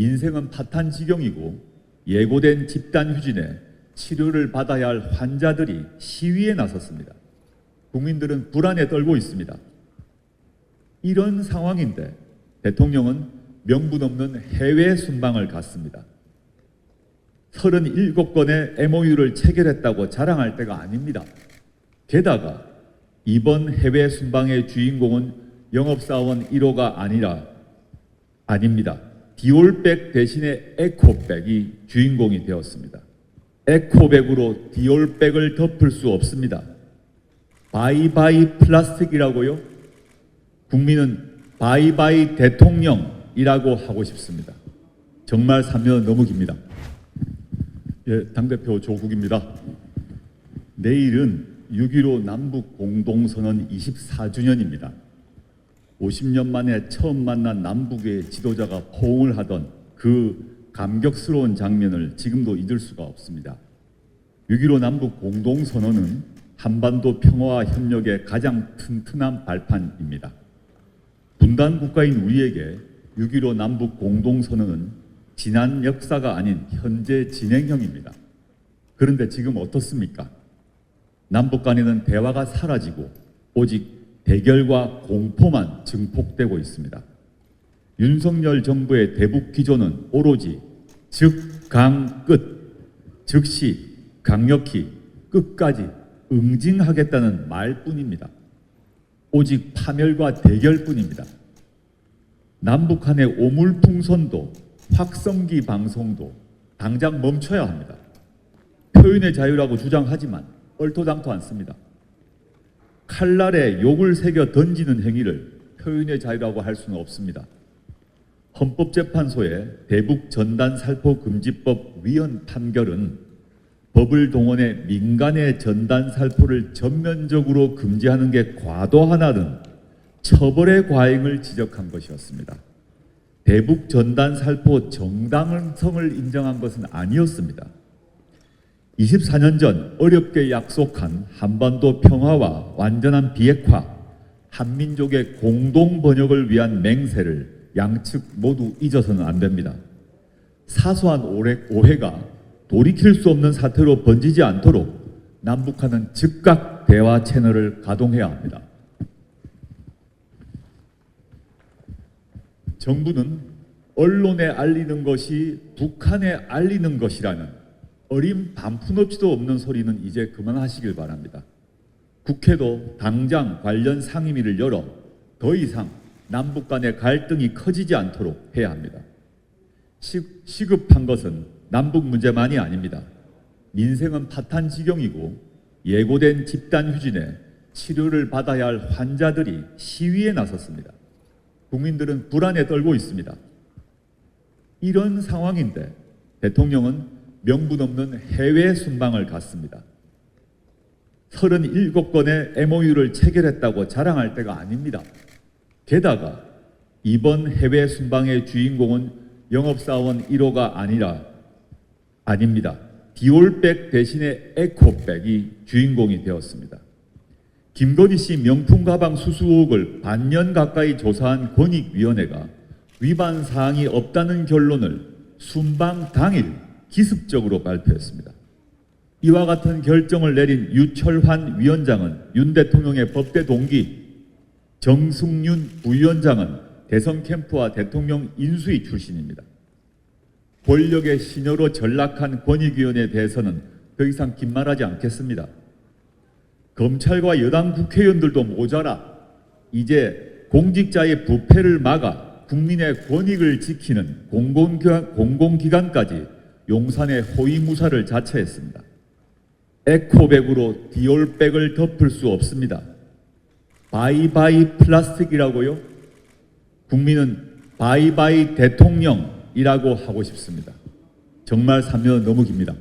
민생은 파탄 지경이고 예고된 집단 휴진에 치료를 받아야 할 환자들이 시위에 나섰습니다. 국민들은 불안에 떨고 있습니다. 이런 상황인데 대통령은 명분 없는 해외 순방을 갔습니다. 37건의 MOU를 체결했다고 자랑할 때가 아닙니다. 게다가 이번 해외 순방의 주인공은 영업사원 1호가 아니라 아닙니다. 디올백 대신에 에코백이 주인공이 되었습니다. 에코백으로 디올백을 덮을 수 없습니다. 바이바이 플라스틱이라고요? 국민은 바이바이 대통령이라고 하고 싶습니다. 정말 사면 너무 깁니다. 예, 당대표 조국입니다. 내일은 6.15 남북 공동선언 24주년입니다. 50년 만에 처음 만난 남북의 지도자가 포옹을 하던 그 감격스러운 장면을 지금도 잊을 수가 없습니다. 6.15 남북 공동선언은 한반도 평화와 협력의 가장 튼튼한 발판입니다. 분단 국가인 우리에게 6.15 남북 공동선언은 지난 역사가 아닌 현재 진행형입니다. 그런데 지금 어떻습니까? 남북 간에는 대화가 사라지고 오직 대결과 공포만 증폭되고 있습니다. 윤석열 정부의 대북 기조는 오로지 즉 강 끝, 즉시 강력히 끝까지 응징하겠다는 말뿐입니다. 오직 파멸과 대결뿐입니다. 남북 한의 오물풍선도 확성기 방송도 당장 멈춰야 합니다. 표현의 자유라고 주장하지만 얼토당토 않습니다. 칼날에 욕을 새겨 던지는 행위를 표현의 자유라고 할 수는 없습니다. 헌법재판소의 대북 전단 살포 금지법 위헌 판결은 법을 동원해 민간의 전단 살포를 전면적으로 금지하는 게 과도하다는 처벌의 과잉을 지적한 것이었습니다. 대북 전단 살포 정당성을 인정한 것은 아니었습니다. 24년 전 어렵게 약속한 한반도 평화와 완전한 비핵화, 한민족의 공동 번역을 위한 맹세를 양측 모두 잊어서는 안 됩니다. 사소한 오해, 오해가 돌이킬 수 없는 사태로 번지지 않도록 남북한은 즉각 대화 채널을 가동해야 합니다. 정부는 언론에 알리는 것이 북한에 알리는 것이라는 어림 반푼어치도 없는 소리는 이제 그만하시길 바랍니다. 국회도 당장 관련 상임위를 열어 더 이상 남북 간의 갈등이 커지지 않도록 해야 합니다. 시, 시급한 것은 남북 문제만이 아닙니다. 민생은 파탄 지경이고 예고된 집단 휴진에 치료를 받아야 할 환자들이 시위에 나섰습니다. 국민들은 불안에 떨고 있습니다. 이런 상황인데 대통령은 명분 없는 해외 순방을 갔습니다. 37건의 MOU를 체결했다고 자랑할 때가 아닙니다. 게다가 이번 해외 순방의 주인공은 영업사원 1호가 아니라 아닙니다. 디올백 대신에 에코백이 주인공이 되었습니다. 김건희 씨 명품 가방 수수 의혹을 반년 가까이 조사한 권익위원회가 위반 사항이 없다는 결론을 순방 당일 기습적으로 발표했습니다. 이와 같은 결정을 내린 유철환 위원장은 윤 대통령의 법대 동기, 정승윤 부위원장은 대선 캠프와 대통령 인수위 출신입니다. 권력의 신여로 전락한 권익위원회에 대해서는 더 이상 긴말하지 않겠습니다. 검찰과 여당 국회의원들도 모자라 이제 공직자의 부패를 막아 국민의 권익을 지키는 공공기관, 공공기관까지 용산의 호위무사를 자처했습니다. 에코백으로 디올백을 덮을 수 없습니다. 바이바이 플라스틱이라고요? 국민은 바이바이 대통령이라고 하고 싶습니다. 정말 사면 너무 깁니다.